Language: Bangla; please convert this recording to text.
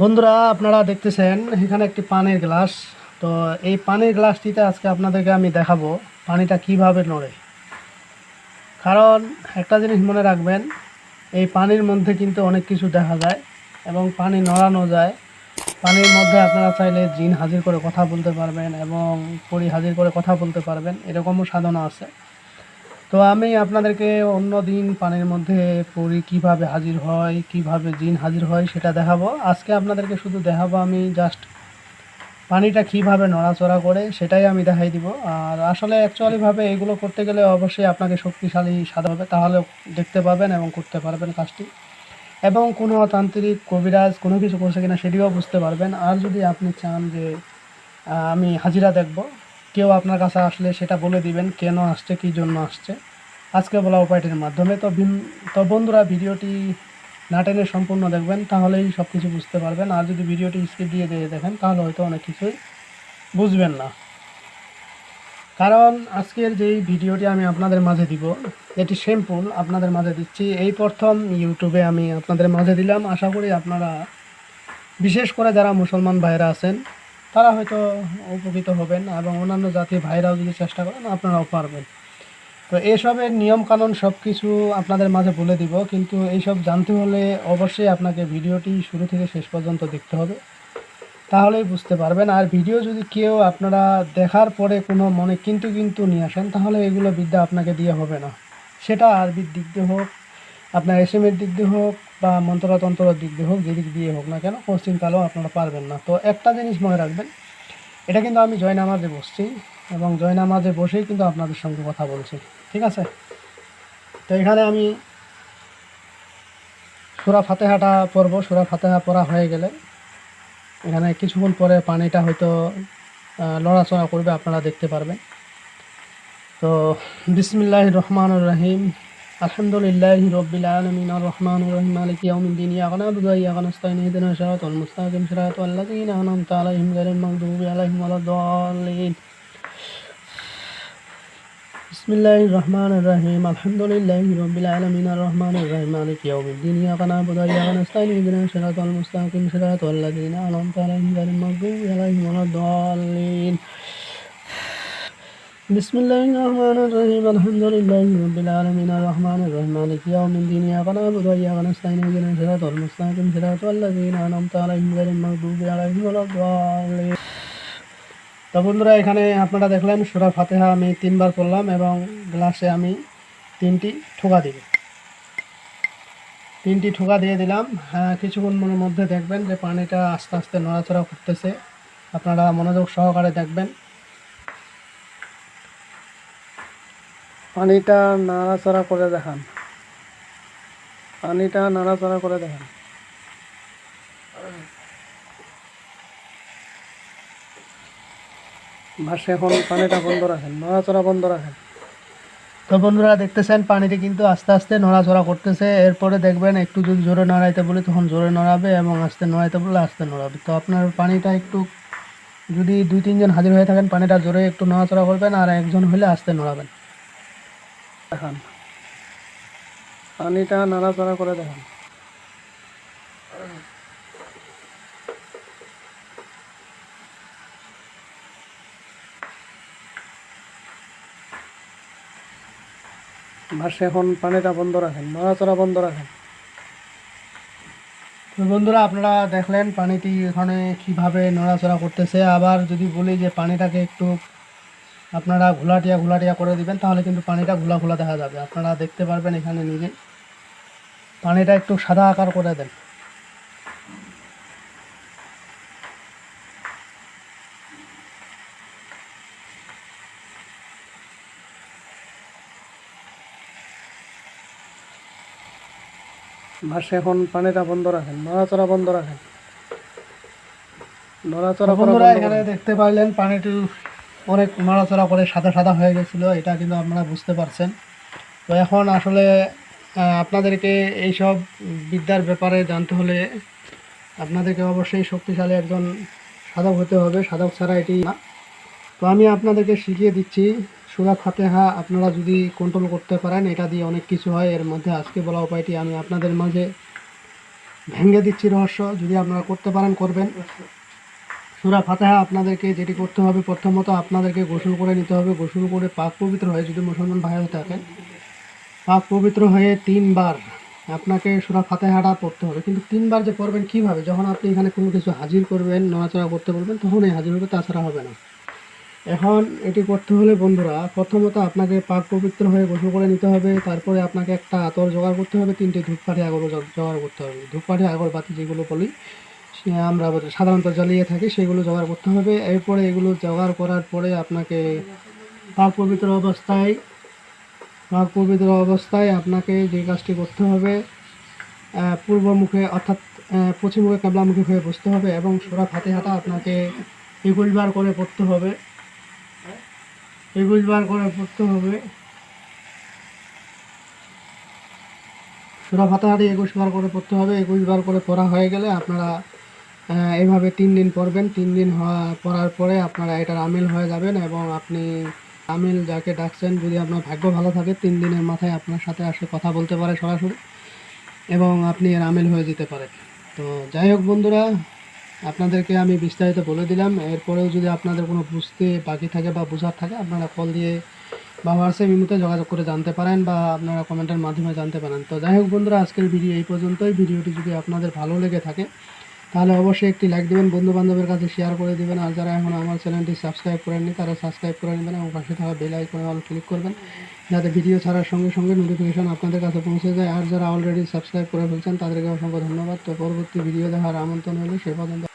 বন্ধুরা, আপনারা দেখতেছেন, এখানে একটি পানির গ্লাস। তো এই পানির গ্লাসটিতে আজকে আপনাদেরকে আমি দেখাবো পানিটা কীভাবে নড়ে। কারণ একটা জিনিস মনে রাখবেন, এই পানির মধ্যে কিন্তু অনেক কিছু দেখা যায় এবং পানি নড়ানো যায়। পানির মধ্যে আপনারা চাইলে জিন হাজির করে কথা বলতে পারবেন এবং পরি হাজির করে কথা বলতে পারবেন, এরকমও সাধনা আছে। তো আমি আপনাদেরকে অন্য দিন পানির মধ্যে পরি কীভাবে হাজির হয়, কীভাবে জিন হাজির হয় সেটা দেখাবো। আজকে আপনাদেরকে শুধু দেখাবো আমি জাস্ট পানিটা কীভাবে নড়াচড়া করে, সেটাই আমি দেখাই দিব। আর আসলে অ্যাকচুয়ালিভাবে এগুলো করতে গেলে অবশ্যই আপনাকে শক্তিশালী সাধা হবে, তাহলে দেখতে পাবেন এবং করতে পারবেন কাজটি। এবং কোনো তান্ত্রিক, কবিরাজ, কোনো কিছু করছে কিনা সেটিও বুঝতে পারবেন। আর যদি আপনি চান যে আমি হাজিরা দেখব কেউ আপনার কাছে আসলে সেটা বলে দিবেন, কেন আসছে, কী জন্য আসছে। আজকে বলা উপায়টির মাধ্যমে। তো তো বন্ধুরা, ভিডিওটি না টেনে সম্পূর্ণ দেখবেন, তাহলেই সব কিছু বুঝতে পারবেন। আর যদি ভিডিওটি স্কিপ দিয়ে দিয়ে দেখেন, তাহলে হয়তো অনেক কিছুই বুঝবেন না। কারণ আজকের যেই ভিডিওটি আমি আপনাদের মাঝে দিব, এটি সিম্পল, আপনাদের মাঝে দিচ্ছি। এই প্রথম ইউটিউবে আমি আপনাদের মাঝে দিলাম। আশা করি আপনারা, বিশেষ করে যারা মুসলমান ভাইরা আছেন তারা হয়তো উপকৃত হবেন এবং অন্যান্য জাতি ভাইরাও যদি চেষ্টা করেন, আপনারাও পারবেন। তো এসবের নিয়মকানুন সব কিছু আপনাদের মাঝে বলে দিব, কিন্তু এইসব জানতে হলে অবশ্যই আপনাকে ভিডিওটি শুরু থেকে শেষ পর্যন্ত দেখতে হবে। তাহলেই বুঝতে পারবেন। আর ভিডিও যদি কেউ আপনারা দেখার পরে কোনো মনে কিন্তু কিন্তু নিয়ে আসেন, তাহলে এগুলো বিদ্যা আপনাকে দিয়ে হবে না। সেটা আরবির দিক দিয়ে হোক আপনার এসএমের দিক দিয়ে হোক বা মন্ত্রতন্ত্রের দিক দিয়ে হোক যেদিক দিয়ে হোক না কেন কোশ্চিন কালেও আপনারা পারবেন না। তো একটা জিনিস মনে রাখবেন, এটা কিন্তু আমি জয়নামাজে বসছি এবং জয়নামাজে বসেই কিন্তু আপনাদের সঙ্গে কথা বলছি। ঠিক আছে? তো এখানে আমি সুরা ফাতেহাটা পড়ব। সুরা ফাতেহা পড়া হয়ে গেলে এখানে কিছুক্ষণ পরে পানিটা হয়তো লড়াচড়া করবে, আপনারা দেখতে পারবেন। তো বিসমিল্লাহ রহমান রহিম। الحمد لله رب العالمين الرحمن الرحيم مالك يوم الدين إياك نعبد وإياك نستعين اهدنا شراط المستقيم شراط الذين أنعمت عليهم غير المغضوب عليهم ولا الضالين. بسم الله الرحمن الرحيم الحمد لله رب العالمين الرحمن الرحيم مالك يوم الدين إياك نعبد وإياك نستعين اهدنا شراط المستقيم شراط الذين أنعمت عليهم غير المغضوب عليهم ولا الضالين. بسم الله الرحمن الرحيم الحمد لله رب العالمين الرحمن الرحيم مالك يوم الدين إياك نعبد وإياك نستعين اهدنا الصراط المستقيم صراط الذين أنعمت عليهم غير المغضوب عليهم ولا الضالين তো বন্ধুরা এখানে আপনারা দেখলেন সুরা ফাতেহা আমি তিনবার পড়লাম এবং গ্লাসে আমি তিনটি ঠোকা দিব তিনটি ঠোকা দিয়ে দিলাম হ্যাঁ কিছুক্ষণের মধ্যে দেখবেন যে পানিটা আস্তে আস্তে নড়াচড়া করতেছে আপনারা মনোযোগ সহকারে দেখবেন পানিটা নাড়াচড়া করে দেখান। পানিটা নাড়াচড়া করে দেখান। ভাসে এখন পানিটা বন্ধ রাখেন, নড়াচড়া বন্ধ রাখেন। তো বন্ধুরা দেখতেছেন পানিতে কিন্তু আস্তে আস্তে নড়াচড়া করতেছে। এরপরে দেখবেন একটু যদি জোরে নড়াইতে বলি, তখন জোরে নড়াবে এবং আস্তে নড়াইতে বললে আস্তে নড়াবে। তো আপনার পানিটা একটু যদি দুই তিনজন হাজির হয়ে থাকেন, পানিটা জোরে একটু নড়াচড়া করবেন আর একজন হলে আস্তে নড়াবেন। দেখান। পানিটা নাড়াচড়া করে দেখান। ভাসে এখন পানিটা বন্ধ রাখেন, নড়াচড়া বন্ধ রাখেন। তো বন্ধুরা, আপনারা দেখলেন পানিটি এখানে কীভাবে নড়াচড়া করতেছে। আবার যদি বলি যে পানিটাকে একটু আপনারা ঘোলাটিয়া ঘোলাটিয়া করে দিবেন তাহলে কিন্তু পানিটা ঘোলা ঘোলা দেখা যাবে। আপনারা দেখতে পারবেন এখানে নিজে। পানিটা একটু সাদা আকার করে দেন। ভাসে এখন পানিটা বন্ধ রাখেন নড়াচড়া বন্ধ রাখেন। নড়াচড়া বন্ধুরা এখানে দেখতে পারলেন পানিটি অনেক নড়াচড়া করে সাদা সাদা হয়ে গেছিল, এটা কিন্তু আপনারা বুঝতে পারছেন। তো এখন আসলে আপনাদেরকে এইসব বিদ্যার ব্যাপারে জানতে হলে আপনাদেরকে অবশ্যই শক্তিশালী একজন সাধক হতে হবে, সাধক ছাড়া এটি না। তো আমি আপনাদেরকে শিখিয়ে দিচ্ছি, সুরা ফাতেহা আপনারা যদি কন্ট্রোল করতে পারেন, এটা দিয়ে অনেক কিছু হয়। এর মধ্যে আজকে বলা উপায়টি আমি আপনাদের মাঝে ভেঙে দিচ্ছি রহস্য। যদি আপনারা করতে পারেন, করবেন। সুরা ফাতেহা আপনাদেরকে যেটি করতে হবে, প্রথমত আপনাদেরকে গোসল করে নিতে হবে। গোসল করে পাক পবিত্র হয়ে যদি মুসলমান ভাই হয়ে থাকেন, পাক পবিত্র হয়ে তিনবার আপনাকে সুরা ফাতেহাটা পড়তে হবে। কিন্তু তিনবার যে পড়বেন কীভাবে? যখন আপনি এখানে কোনো কিছু হাজির করবেন, নড়াচড়া করতে বলবেন তখনই হাজির হবে, তাছাড়া হবে না। এখন এটি করতে হলে বন্ধুরা, প্রথমত আপনাকে পাক পবিত্র হয়ে গোসল করে নিতে হবে, তারপরে আপনাকে একটা আতর জোগাড় করতে হবে, তিনটে ধূপকাঠি আগর জোগাড় করতে হবে। ধূপকাঠি, আগরবাতি যেগুলো বলি আমরা সাধারণত জ্বালিয়ে থাকি, সেগুলো জোগাড় করতে হবে। এরপরে এগুলো জোগাড় করার পরে আপনাকে পাক পবিত্র অবস্থায় পাক পবিত্র অবস্থায় আপনাকে যে কাজটি করতে হবে পূর্ব মুখে অর্থাৎ পশ্চিম মুখে কাবলামুখী হয়ে বসতে হবে এবং সোরা ফাতেহাটা আপনাকে একুশ বার করে পড়তে হবে। একুশ বার করে পড়তে হবে। সুরা ফাতাহাটি একুশ বার করে পড়তে হবে। একুশ বার করে পড়া হয়ে গেলে আপনারা এভাবে তিন দিন পড়বেন। তিন দিন পড়ার পরে আপনারা এটার আমিল হয়ে যাবেন এবং আপনি আমিল যাকে ডাকছেন, যদি আপনার ভাগ্য ভালো থাকে, তিন দিনের মাথায় আপনার সাথে আসে কথা বলতে পারে সরাসরি এবং আপনি এর আমিল হয়ে যেতে পারেন। তো যাই হোক বন্ধুরা, আপনাদেরকে আমি বিস্তারিত বলে দিলাম। এরপরেও যদি আপনাদের কোনো বুঝতে বাকি থাকে বা বোঝার থাকে, আপনারা কল দিয়ে বা হোয়াটসঅ্যাপ ইমুতে যোগাযোগ করে জানতে পারেন বা আপনারা কমেন্টের মাধ্যমে জানতে পারেন। তো যাই হোক বন্ধুরা, আজকের ভিডিও এই পর্যন্তই। ভিডিওটি যদি আপনাদের ভালো লেগে থাকে তাহলে অবশ্যই একটি লাইক দেবেন বন্ধু বান্ধবের কাছে শেয়ার করে দেবেন। আর যারা এখন আমার চ্যানেলটি সাবস্ক্রাইব করেননি, তারা সাবস্ক্রাইব করে নেবেন এবং পাশে থাকা বেল আইকনে অল ক্লিক করবেন, যাতে ভিডিও ছাড়ার সঙ্গে সঙ্গে নোটিফিকেশন আপনাদের কাছে পৌঁছে যায়। আর যারা অলরেডি সাবস্ক্রাইব করে ফেলছেন, তাদেরকে অসংখ্য ধন্যবাদ। তো পরবর্তী ভিডিও দেখার আমন্ত্রণ হলে সে পর্যন্ত